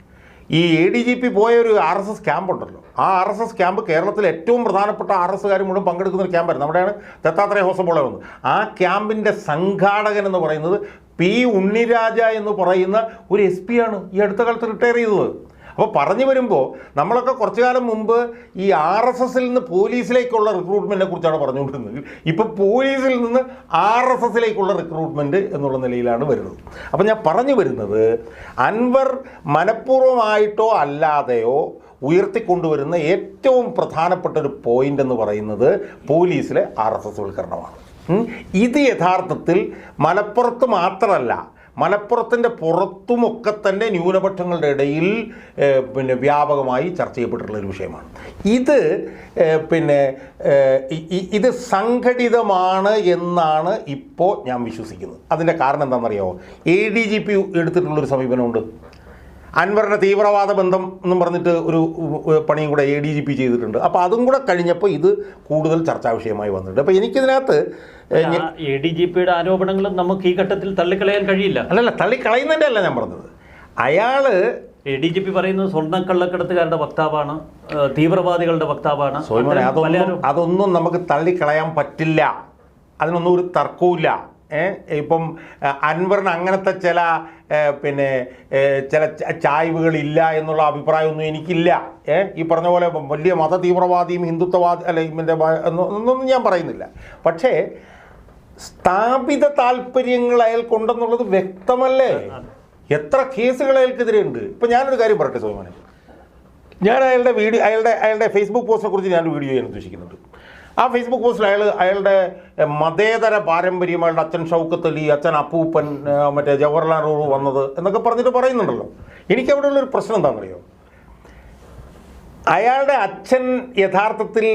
ഈ എ ഡി ജി പി പോയ ഒരു ആർ എസ് എസ് ക്യാമ്പ് ഉണ്ടല്ലോ. ആ ആർ എസ് എസ് ക്യാമ്പ് കേരളത്തിൽ ഏറ്റവും പ്രധാനപ്പെട്ട ആർ എസ് കാരും മുഴുവൻ പങ്കെടുക്കുന്ന ഒരു ക്യാമ്പായിരുന്നു നമ്മുടെയാണ് ദത്താത്രേയ ഹോസബോളെ വന്നത്. ആ ക്യാമ്പിന്റെ സംഘാടകൻ എന്ന് പറയുന്നത് പി ഉണ്ണിരാജ എന്ന് പറയുന്ന ഒരു എസ് ആണ് ഈ അടുത്ത കാലത്ത് റിട്ടയർ ചെയ്തത്. അപ്പോൾ പറഞ്ഞു വരുമ്പോൾ നമ്മളൊക്കെ കുറച്ചു കാലം മുമ്പ് ഈ ആർ എസ് എസിൽ നിന്ന് പോലീസിലേക്കുള്ള റിക്രൂട്ട്മെന്റിനെ കുറിച്ചാണ് പറഞ്ഞുകൊണ്ടിരുന്നത്. ഇപ്പോൾ പോലീസിൽ നിന്ന് ആർ എസ് എസിലേക്കുള്ള റിക്രൂട്ട്മെന്റ് എന്നുള്ള നിലയിലാണ് വരുന്നത്. അപ്പോൾ ഞാൻ പറഞ്ഞു വരുന്നത് അൻവർ മനഃപൂർവമായിട്ടോ അല്ലാതെയോ ഉയർത്തിക്കൊണ്ടുവരുന്ന ഏറ്റവും പ്രധാനപ്പെട്ട ഒരു പോയിന്റ് എന്ന് പറയുന്നത് പോലീസിലെ ആർ എസ് എസ് വൽക്കരണമാണ്. ഇത് യഥാർത്ഥത്തിൽ മലപ്പുറത്ത് മാത്രമല്ല മലപ്പുറത്തിന്റെ പുറത്തുമൊക്കെ തന്നെ ന്യൂനപക്ഷങ്ങളുടെ ഇടയിൽ പിന്നെ വ്യാപകമായി ചർച്ച ചെയ്യപ്പെട്ടിട്ടുള്ള ഒരു വിഷയമാണ്. ഇത് പിന്നെ ഇത് സംഘടിതമാണ് എന്നാണ് ഇപ്പോൾ ഞാൻ വിശ്വസിക്കുന്നത്. അതിന്റെ കാരണം എന്താണെന്നറിയോ എ ഡി ജി പി എടുത്തിട്ടുള്ളൊരു സമീപനമുണ്ട്. അൻവറിന്റെ തീവ്രവാദ ബന്ധം എന്നും പറഞ്ഞിട്ട് ഒരു പണിയും കൂടെ എ ഡി ജി പി ചെയ്തിട്ടുണ്ട്. അപ്പോൾ അതും കൂടെ കഴിഞ്ഞപ്പോൾ ഇത് കൂടുതൽ ചർച്ചാ വിഷയമായി വന്നിട്ടുണ്ട്. അപ്പോൾ എനിക്കിതിനകത്ത് എ ഡി ജി പിയുടെ ആരോപണങ്ങളും നമുക്ക് ഈ ഘട്ടത്തിൽ തള്ളിക്കളയാൻ കഴിയില്ല. അല്ലല്ല തള്ളിക്കളയുന്നതിന്റെ അല്ല ഞാൻ പറഞ്ഞത്? അയാൾ എ ഡി ജി പി പറയുന്നത് സ്വർണക്കള്ളക്കടത്തുകാരുടെ വക്താവാണ് തീവ്രവാദികളുടെ വക്താവാണ്. അതൊന്നും നമുക്ക് തള്ളിക്കളയാൻ പറ്റില്ല. അതിനൊന്നും ഒരു തർക്കവുമില്ല ഇപ്പം അൻവറിന് അങ്ങനത്തെ ചില പിന്നെ ചില ചായ്വുകൾ ചായ്വുകളില്ല എന്നുള്ള അഭിപ്രായമൊന്നും എനിക്കില്ല. ഏ ഈ പറഞ്ഞ പോലെ വലിയ മത തീവ്രവാദിയും ഹിന്ദുത്വവാദി അല്ലെ ഒന്നും ഞാൻ പറയുന്നില്ല. പക്ഷേ സ്ഥാപിത താല്പര്യങ്ങൾ അയാൾക്കുണ്ടെന്നുള്ളത് വ്യക്തമല്ലേ? എത്ര കേസുകൾ അയാൾക്കെതിരെ ഉണ്ട്? ഇപ്പം ഞാനൊരു കാര്യം പറയട്ടെ സോമാനെ. ഞാൻ അയാളുടെ വീഡിയോ അയാളുടെ അയാളുടെ ഫേസ്ബുക്ക് പോസ്റ്റിനെ കുറിച്ച് ഞാൻ വീഡിയോ ചെയ്യാൻ ഉദ്ദേശിക്കുന്നുണ്ട്. ആ ഫേസ്ബുക്ക് പോസ്റ്റിൽ അയാൾ അയാളുടെ മതേതര പാരമ്പര്യം അയാളുടെ അച്ഛൻ ഷൗക്കത്ത് അലി അച്ഛൻ അപ്പൂപ്പൻ മറ്റേ ജവഹർലാൽ നെഹ്റു വന്നത് എന്നൊക്കെ പറഞ്ഞിട്ട് പറയുന്നുണ്ടല്ലോ. എനിക്ക് അവിടെ ഉള്ളൊരു പ്രശ്നം എന്താണെന്നറിയോ? അയാളുടെ അച്ഛൻ യഥാർത്ഥത്തിൽ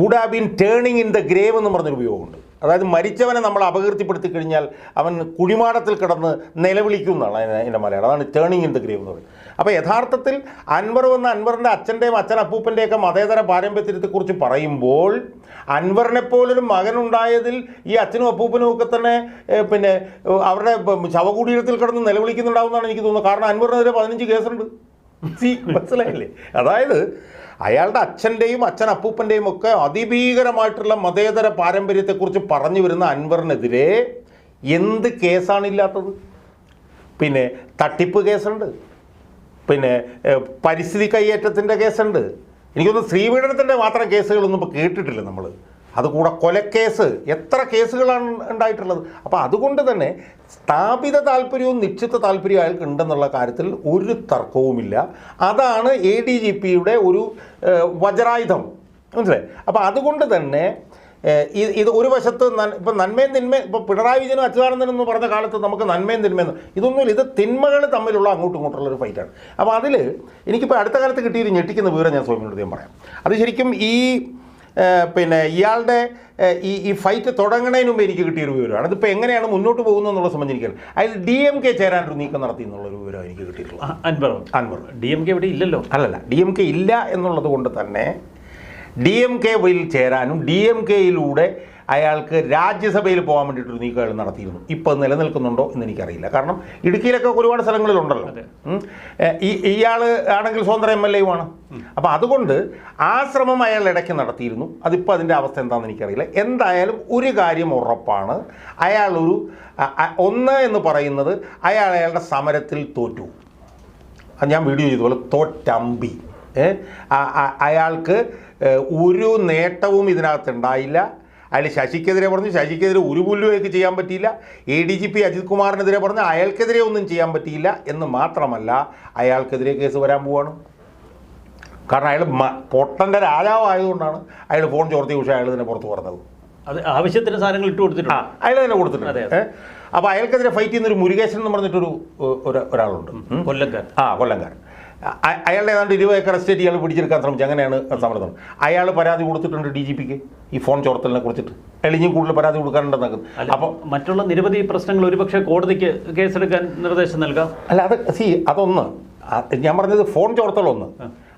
would have been turning in the grave എന്ന് പറഞ്ഞൊരു ഉപയോഗമുണ്ട്. അതായത് മരിച്ചവനെ നമ്മൾ അപകീർത്തിപ്പെടുത്തി കഴിഞ്ഞാൽ അവൻ കുഴിമാടത്തിൽ കിടന്ന് നിലവിളിക്കും എന്നാണ് അതിന്റെ മലയാളം. അതാണ് ടേണിങ് ഇൻ ദ ഗ്രേവ് എന്ന് പറയുന്നത്. അപ്പോൾ യഥാർത്ഥത്തിൽ അൻവർ വന്ന അൻവറിന്റെ അച്ഛന്റെയും അച്ഛൻ അപ്പൂപ്പന്റെയൊക്കെ മതേതര പാരമ്പര്യത്തെക്കുറിച്ച് പറയുമ്പോൾ അൻവറിനെ പോലൊരു മകനുണ്ടായതിൽ ഈ അച്ഛനും അപ്പൂപ്പനും ഒക്കെ തന്നെ പിന്നെ അവരുടെ ശവകുടീരത്തിൽ കിടന്ന് നിലവിളിക്കുന്നുണ്ടാവുമെന്നാണ് എനിക്ക് തോന്നുന്നത്. കാരണം അൻവറിനെതിരെ പതിനഞ്ച് കേസുണ്ട്. സി മനസ്സിലായില്ലേ? അതായത് അയാളുടെ അച്ഛന്റെയും അച്ഛൻ അപ്പൂപ്പന്റെയും ഒക്കെ അതിഭീകരമായിട്ടുള്ള മതേതര പാരമ്പര്യത്തെക്കുറിച്ച് പറഞ്ഞു വരുന്ന അൻവറിനെതിരെ എന്ത് കേസാണില്ലാത്തത് പിന്നെ തട്ടിപ്പ് കേസുണ്ട്. പിന്നെ പരിസ്ഥിതി കയ്യേറ്റത്തിന്റെ കേസുണ്ട്. എനിക്കൊന്ന് സ്ത്രീപീഡനത്തിന്റെ മാത്രം കേസുകളൊന്നും ഇപ്പോൾ കേട്ടിട്ടില്ല നമ്മൾ അതുകൂടെ കൊലക്കേസ്. എത്ര കേസുകളാണ് ഉണ്ടായിട്ടുള്ളത്? അപ്പോൾ അതുകൊണ്ട് തന്നെ സ്ഥാപിത താല്പര്യവും നിശ്ചിത താല്പര്യവും അയാൾക്ക് ഉണ്ടെന്നുള്ള കാര്യത്തിൽ ഒരു തർക്കവുമില്ല. അതാണ് എ ഡി ജി പിയുടെ ഒരു വജ്രായുധം. മനസ്സിലായി? അപ്പോൾ അതുകൊണ്ട് തന്നെ ഇത് ഒരു വശത്ത് ഇപ്പം നന്മയും തിന്മയും ഇപ്പോൾ പിണറായി വിജയനും അച്യുതാനന്ദനും എന്ന് പറഞ്ഞ കാലത്ത് നമുക്ക് നന്മയും തിന്മയെന്ന് ഇതൊന്നുമില്ല. ഇത് തിന്മകൾ തമ്മിലുള്ള അങ്ങോട്ടും ഇങ്ങോട്ടുള്ള ഒരു ഫൈറ്റാണ് അപ്പോൾ അതിൽ എനിക്കിപ്പോൾ അടുത്ത കാലത്ത് കിട്ടിയൊരു ഞെട്ടിക്കുന്ന വിവരം ഞാൻ സ്വാമിനോട് ഞാൻ പറയാം. അത് ശരിക്കും ഈ പിന്നെ ഇയാളുടെ ഈ ഈ ഫൈറ്റ് തുടങ്ങുന്നതിന് മുമ്പ് എനിക്ക് കിട്ടിയൊരു വിവരമാണ്. അതിപ്പോൾ എങ്ങനെയാണ് മുന്നോട്ട് പോകുന്നത് എന്നുള്ള സംബന്ധിച്ച് എനിക്കറിയാം അതിൽ ഡി എം കെ ചേരാനൊരു നീക്കം നടത്തി എന്നുള്ളൊരു വിവരം എനിക്ക് കിട്ടിയിട്ടുള്ളത്. Anwar Anwar. D M K ഇവിടെ ഇല്ലല്ലോ. അല്ലല്ല ഡി എം കെ ഇല്ല എന്നുള്ളത് കൊണ്ട് തന്നെ ഡി എം കെ വിൽ ചേരാനും ഡി എം കെയിലൂടെ അയാൾക്ക് രാജ്യസഭയിൽ പോകാൻ വേണ്ടിയിട്ടൊരു നീക്കം അയാൾ നടത്തിയിരുന്നു. ഇപ്പം നിലനിൽക്കുന്നുണ്ടോ എന്ന് എനിക്കറിയില്ല. കാരണം ഇടുക്കിയിലൊക്കെ ഒരുപാട് സ്ഥലങ്ങളിലുണ്ടല്ലോ. ഈ ഇയാൾ ആണെങ്കിൽ സ്വതന്ത്ര എം എൽ എയുമാണ്. അപ്പോൾ അതുകൊണ്ട് ആ ശ്രമം അയാൾ ഇടയ്ക്ക് നടത്തിയിരുന്നു. അതിപ്പോൾ അതിന്റെ അവസ്ഥ എന്താണെന്ന് എനിക്കറിയില്ല. എന്തായാലും ഒരു കാര്യം ഉറപ്പാണ്. അയാളൊരു ഒന്ന് എന്ന് പറയുന്നത് അയാൾ അയാളുടെ സമരത്തിൽ തോറ്റു. അത് ഞാൻ വീഡിയോ ചെയ്തതുപോലെ തോറ്റമ്പി. അയാൾക്ക് ഒരു നേട്ടവും ഇതിനകത്ത് അയാൾ ശശിക്കെതിരെ പറഞ്ഞു ശശിക്കെതിരെ ഒരു പുല്ലുമൊക്കെ ചെയ്യാൻ പറ്റിയില്ല. A D G P Ajith കുമാറിനെതിരെ പറഞ്ഞു അയാൾക്കെതിരെ ഒന്നും ചെയ്യാൻ പറ്റിയില്ല എന്ന് മാത്രമല്ല അയാൾക്കെതിരെ കേസ് വരാൻ പോവാണ്. കാരണം അയാൾ പൊട്ടന്റെ രാജാവായതുകൊണ്ടാണ് അയാൾ ഫോൺ ചോർത്തി പക്ഷേ അയാൾ തന്നെ പുറത്ത് പറഞ്ഞത്. അത് ആവശ്യത്തിന് സാധനങ്ങൾ ഇട്ട് ആ കൊടുത്തിട്ടുണ്ട് അയാൾ തന്നെ കൊടുത്തിട്ടുണ്ട്. അപ്പോൾ അയാൾക്കെതിരെ ഫൈറ്റ് ചെയ്യുന്ന ഒരു മുരുകേശൻ എന്ന് പറഞ്ഞിട്ടൊരു ഒരു- ഒരാളുണ്ട്. കൊല്ലംകാരൻ. ആ കൊല്ലംകാരൻ. അയാളുടെ ഏതാണ്ട് ഇരുപത് ഏക്കർ എസ്റ്റേറ്റ് ഇയാൾ പിടിച്ചെടുക്കാൻ ശ്രമിച്ചു. അങ്ങനെയാണ് സമ്മർദ്ദം. അയാൾ പരാതി കൊടുത്തിട്ടുണ്ട് ഡി ജി പിക്ക് ഈ ഫോൺ ചോർത്തലിനെ കുറിച്ചിട്ട്. എളിഞ്ഞും കൂടുതൽ പരാതി കൊടുക്കാനുണ്ടെന്ന് അല്ല അപ്പോൾ മറ്റുള്ള നിരവധി പ്രശ്നങ്ങൾ ഒരുപക്ഷെ കോടതിക്ക് കേസെടുക്കാൻ നിർദ്ദേശം നൽകാം. അല്ല അത് സി അതൊന്ന്. ഞാൻ പറഞ്ഞത് ഫോൺ ചോർത്തലൊന്ന്.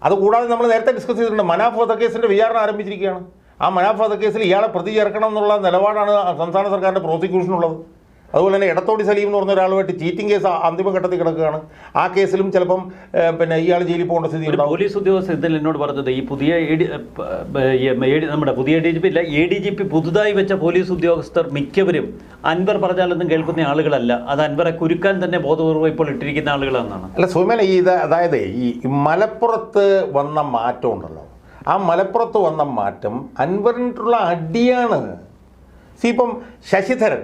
അതുകൂടാതെ നമ്മൾ നേരത്തെ ഡിസ്കസ് ചെയ്തിട്ടുണ്ട് മനാഫ് വധക്കേസിന്റെ വിചാരണ ആരംഭിച്ചിരിക്കുകയാണ്. ആ മനാഫ് കേസിൽ ഇയാളെ പ്രതി ചേർക്കണം എന്നുള്ള നിലപാടാണ് സംസ്ഥാന സർക്കാരിന്റെ പ്രോസിക്യൂഷനുള്ളത് അതുപോലെ തന്നെ ഇടത്തോടി സലീം എന്ന് പറഞ്ഞ ഒരാളുമായിട്ട് ചീറ്റിംഗ് കേസ് അന്തിമഘട്ടത്തിൽ കിടക്കുകയാണ്. ആ കേസിലും ചിലപ്പം പിന്നെ ഇയാൾ ജയിലിൽ പോകേണ്ട സ്ഥിതി പോലീസ് ഉദ്യോഗസ്ഥർ ഇതിൽ എന്നോട് പറഞ്ഞത് ഈ പുതിയ നമ്മുടെ പുതിയ ഡി ജി പി ഇല്ല എ ഡി ജി പി പുതുതായി വെച്ച പോലീസ് ഉദ്യോഗസ്ഥർ മിക്കവരും അൻവർ പറഞ്ഞാലൊന്നും കേൾക്കുന്ന ആളുകളല്ല. അത് അൻവറെ കുരുക്കാൻ തന്നെ ബോധപൂർവം ഇപ്പോൾ ഇട്ടിരിക്കുന്ന ആളുകളാണെന്നാണ്. അല്ല സുമേന ഈ അതായത് ഈ മലപ്പുറത്ത് വന്ന മാറ്റം ഉണ്ടല്ലോ. ആ മലപ്പുറത്ത് വന്ന മാറ്റം അൻവറിനുള്ള അടിയാണ്. സി ഇപ്പം ശശിധരൻ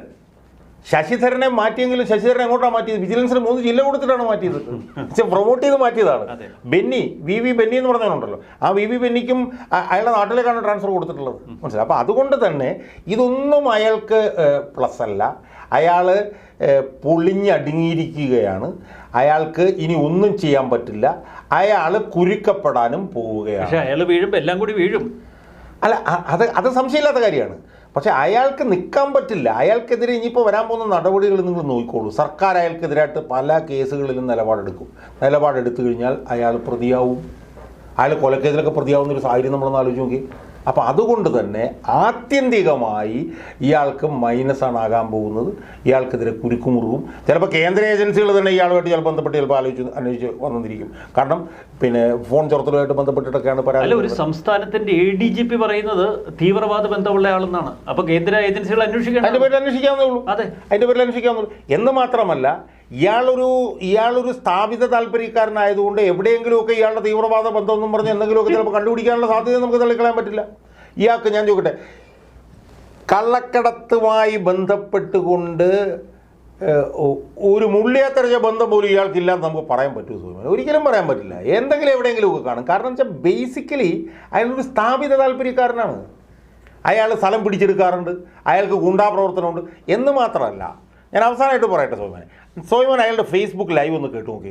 ശശിധരനെ മാറ്റിയെങ്കിലും ശശിധരനെ എങ്ങോട്ടാണ് മാറ്റിയത്? വിജിലൻസിന് മൂന്ന് ജില്ല കൊടുത്തിട്ടാണ് മാറ്റിയത്. പക്ഷെ പ്രൊമോട്ട് ചെയ്ത് മാറ്റിയതാണ്. ബെന്നി വി വി ബെന്നി എന്ന് പറഞ്ഞവനുണ്ടല്ലോ ആ വി വി ബെന്നിക്കും അയാളുടെ നാട്ടിലേക്കാണ് ട്രാൻസ്ഫർ കൊടുത്തിട്ടുള്ളത്. മനസ്സിലായി? അപ്പോൾ അതുകൊണ്ട് തന്നെ ഇതൊന്നും അയാൾക്ക് പ്ലസ് അല്ല. അയാൾ പൊളിഞ്ഞടുങ്ങിയിരിക്കുകയാണ്. അയാൾക്ക് ഇനി ഒന്നും ചെയ്യാൻ പറ്റില്ല. അയാൾ കുരുക്കപ്പെടാനും പോവുകയാണ്. പക്ഷെ അയാൾ വീഴുമ്പോൾ എല്ലാം കൂടി വീഴും. അല്ല അത് അത് സംശയമില്ലാത്ത കാര്യമാണ്. പക്ഷേ അയാൾക്ക് നിൽക്കാൻ പറ്റില്ല. അയാൾക്കെതിരെ ഇനിയിപ്പോൾ വരാൻ പോകുന്ന നടപടികൾ നിങ്ങൾ നോക്കിക്കോളൂ. സർക്കാർ അയാൾക്കെതിരായിട്ട് പല കേസുകളിലും നിലപാടെടുക്കും. നിലപാടെടുത്തു കഴിഞ്ഞാൽ അയാൾ പ്രതിയാവും. അയാൾ കൊലക്കേസിലൊക്കെ പ്രതിയാവുന്ന ഒരു സാഹചര്യം നമ്മളൊന്ന് ആലോചിച്ച് നോക്കി അപ്പോൾ അതുകൊണ്ട് തന്നെ ആത്യന്തികമായി ഇയാൾക്ക് മൈനസാണ് ആകാൻ പോകുന്നത്. ഇയാൾക്കെതിരെ കുരുക്കുമുറുകും. ചിലപ്പോൾ കേന്ദ്ര ഏജൻസികൾ തന്നെ ഇയാളുമായിട്ട് ചിലപ്പോൾ ബന്ധപ്പെട്ട് ചിലപ്പോൾ ആലോചിച്ച് അന്വേഷിച്ച് വന്നിരിക്കും കാരണം പിന്നെ ഫോൺ ചോർത്തലുമായിട്ട് ബന്ധപ്പെട്ടിട്ടൊക്കെയാണ് അല്ല പരാതി ഒരു സംസ്ഥാനത്തിന്റെ എ ഡി ജി പി പറയുന്നത് തീവ്രവാദ ബന്ധമുള്ള ആളെന്നാണ്. അപ്പോൾ കേന്ദ്ര ഏജൻസികൾ അതിന്റെ അതിന്റെ പേരിൽ അന്വേഷിക്കാവുന്നേ ഉള്ളൂ. അതെ. അതിന്റെ പേരിൽ അന്വേഷിക്കാവുന്നേ ഉള്ളൂ. എന്ന് മാത്രമല്ല ഇയാളൊരു ഇയാളൊരു സ്ഥാപിത താല്പര്യക്കാരനായതുകൊണ്ട് എവിടെയെങ്കിലുമൊക്കെ ഇയാളുടെ തീവ്രവാദ ബന്ധമെന്നും പറഞ്ഞ് എന്തെങ്കിലുമൊക്കെ ചിലപ്പോൾ കണ്ടുപിടിക്കാനുള്ള സാധ്യത നമുക്ക് തള്ളിക്കളയാൻ പറ്റില്ല. ഇയാൾക്ക് ഞാൻ ചോദിക്കട്ടെ കള്ളക്കടത്തുമായി ബന്ധപ്പെട്ടുകൊണ്ട് ഒരു മുള്ളിയാത്തരച്ച ബന്ധം പോലും ഇയാൾക്കില്ല എന്ന് നമുക്ക് പറയാൻ പറ്റുമോ സുഖം ഒരിക്കലും പറയാൻ പറ്റില്ല. എന്തെങ്കിലും എവിടെയെങ്കിലുമൊക്കെ കാണും. കാരണം വെച്ചാൽ ബേസിക്കലി അയാളൊരു സ്ഥാപിത താല്പര്യക്കാരനാണ്. അയാൾ സ്ഥലം പിടിച്ചെടുക്കാറുണ്ട്. അയാൾക്ക് ഗുണ്ടാ പ്രവർത്തനമുണ്ട്. എന്ന് മാത്രമല്ല ഞാൻ അവസാനമായിട്ട് പറയട്ടെ സോമനെ സോമൻ അയാളുടെ ഫേസ്ബുക്ക് ലൈവ് ഒന്ന് കേട്ടു നോക്കി.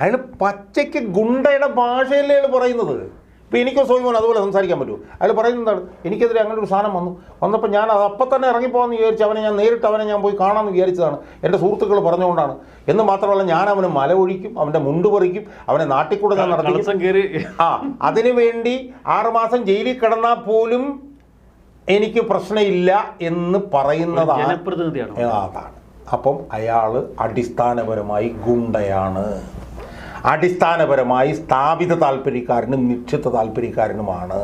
അയാൾ പച്ചയ്ക്ക് ഗുണ്ടയുടെ ഭാഷയല്ലേ അയാൾ പറയുന്നത്? ഇപ്പോൾ എനിക്കോ സോയിമോൻ അതുപോലെ സംസാരിക്കാൻ പറ്റുമോ? അയാൾ പറയുന്നത് എന്താണ്? എനിക്കെതിരെ അങ്ങനെ ഒരു സാധനം വന്നു. വന്നപ്പോൾ ഞാൻ അത് അപ്പം തന്നെ ഇറങ്ങിപ്പോകാമെന്ന് വിചാരിച്ചു അവനെ ഞാൻ നേരിട്ട് അവനെ ഞാൻ പോയി കാണാമെന്ന് വിചാരിച്ചതാണ്. എന്റെ സുഹൃത്തുക്കൾ പറഞ്ഞുകൊണ്ടാണ്. എന്ന് മാത്രമല്ല ഞാൻ അവന് മല ഒഴിക്കും അവന്റെ മുണ്ട് പറിക്കും അവനെ നാട്ടിക്കൂടെ ഞാൻ നടത്തി ആ അതിനുവേണ്ടി ആറുമാസം ജയിലിൽ കിടന്നാൽ പോലും എനിക്ക് പ്രശ്നമില്ല എന്ന് പറയുന്നതാണ് അതാണ്. അപ്പം അയാൾ അടിസ്ഥാനപരമായി ഗുണ്ടയാണ്. അടിസ്ഥാനപരമായി സ്ഥാപിത താല്പര്യക്കാരനും നിക്ഷിപ്ത താല്പര്യക്കാരനുമാണ്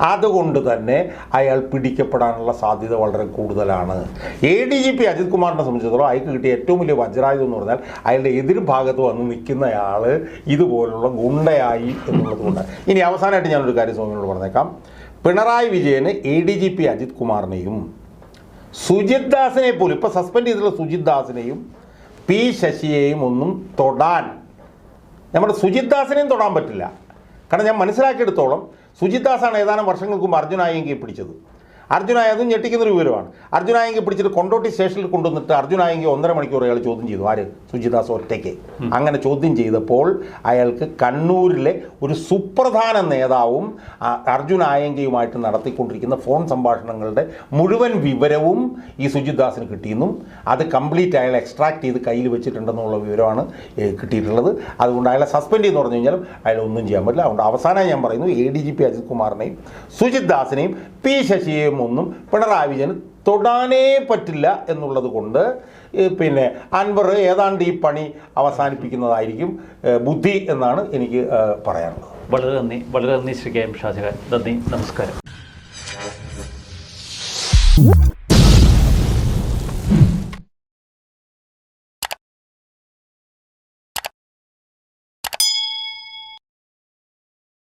അതുകൊണ്ട് തന്നെ അയാൾ പിടിക്കപ്പെടാനുള്ള സാധ്യത വളരെ കൂടുതലാണ്. A D G P Ajith കുമാറിനെ സംബന്ധിച്ചിടത്തോളം അയാൾക്ക് കിട്ടിയ ഏറ്റവും വലിയ വജ്രായുധം എന്ന് പറഞ്ഞാൽ അയാളുടെ എതിർ ഭാഗത്ത് വന്ന് നിൽക്കുന്നയാൾ ഇതുപോലുള്ള ഗുണ്ടയായി എന്നുള്ളതുകൊണ്ട് ഇനി അവസാനമായിട്ട് ഞാനൊരു കാര്യം സ്വാമിനോട് പറഞ്ഞേക്കാം. പിണറായി വിജയന് A D G P Ajith കുമാറിനെയും Sujith ദാസിനെ പോലും ഇപ്പോൾ സസ്പെൻഡ് ചെയ്തിട്ടുള്ള സുജിത് ദാസിനെയും പി ശശിയെയും ഒന്നും തൊടാൻ നമ്മുടെ സുജിത് ദാസിനെയും തൊടാൻ പറ്റില്ല. കാരണം ഞാൻ മനസ്സിലാക്കിയെടുത്തോളം സുജിത് ദാസാണ് ഏതാനും വർഷങ്ങൾക്ക് മുമ്പ് അർജുനായെങ്കിൽ പിടിച്ചത്. അർജുനായ അതും ഞെട്ടിക്കുന്ന ഒരു വിവരമാണ്. അർജുനായെങ്കിൽ പിടിച്ചിട്ട് കൊണ്ടോട്ടി സ്റ്റേഷനിൽ കൊണ്ടുവന്നിട്ട് അർജുനായെങ്കിൽ ഒന്നര മണിക്കൂർ അയാൾ ചോദ്യം ചെയ്തു. ആര്? സുജിദാസ് ഒറ്റയ്ക്ക്. അങ്ങനെ ചോദ്യം ചെയ്തപ്പോൾ അയാൾക്ക് കണ്ണൂരിലെ ഒരു സുപ്രധാന നേതാവും അർജുനായങ്കയുമായിട്ട് അർജുൻ ആയങ്കയുമായിട്ട് നടത്തിക്കൊണ്ടിരിക്കുന്ന ഫോൺ സംഭാഷണങ്ങളുടെ മുഴുവൻ വിവരവും ഈ സുജിത് ദാസിന് കിട്ടിയെന്നും അത് കംപ്ലീറ്റ് അയാൾ എക്സ്ട്രാക്ട് ചെയ്ത് കയ്യിൽ വെച്ചിട്ടുണ്ടെന്നുള്ള വിവരമാണ് കിട്ടിയിട്ടുള്ളത്. അതുകൊണ്ട് അയാളെ സസ്പെൻഡ് ചെയ്തെന്ന് പറഞ്ഞു കഴിഞ്ഞാലും അയാൾ ഒന്നും ചെയ്യാൻ പറ്റില്ല. അതുകൊണ്ട് അവസാനം ഞാൻ പറയുന്നു A D G P Ajith കുമാറിനെയും Sujith ദാസിനെയും പി ശശിയെയും ഒന്നും പിണറായി വിജയന് തൊടാനേ പറ്റില്ല എന്നുള്ളത് കൊണ്ട് പിന്നെ അൻവർ ഏതാണ്ട് ഈ പണി അവസാനിപ്പിക്കുന്നതായിരിക്കും ബുദ്ധി എന്നാണ് എനിക്ക് പറയാനുള്ളത്. വളരെ നന്ദി. വളരെ നന്ദി ശ്രീ കെ എം ഷാജഹാൻ. നന്ദി. നമസ്കാരം.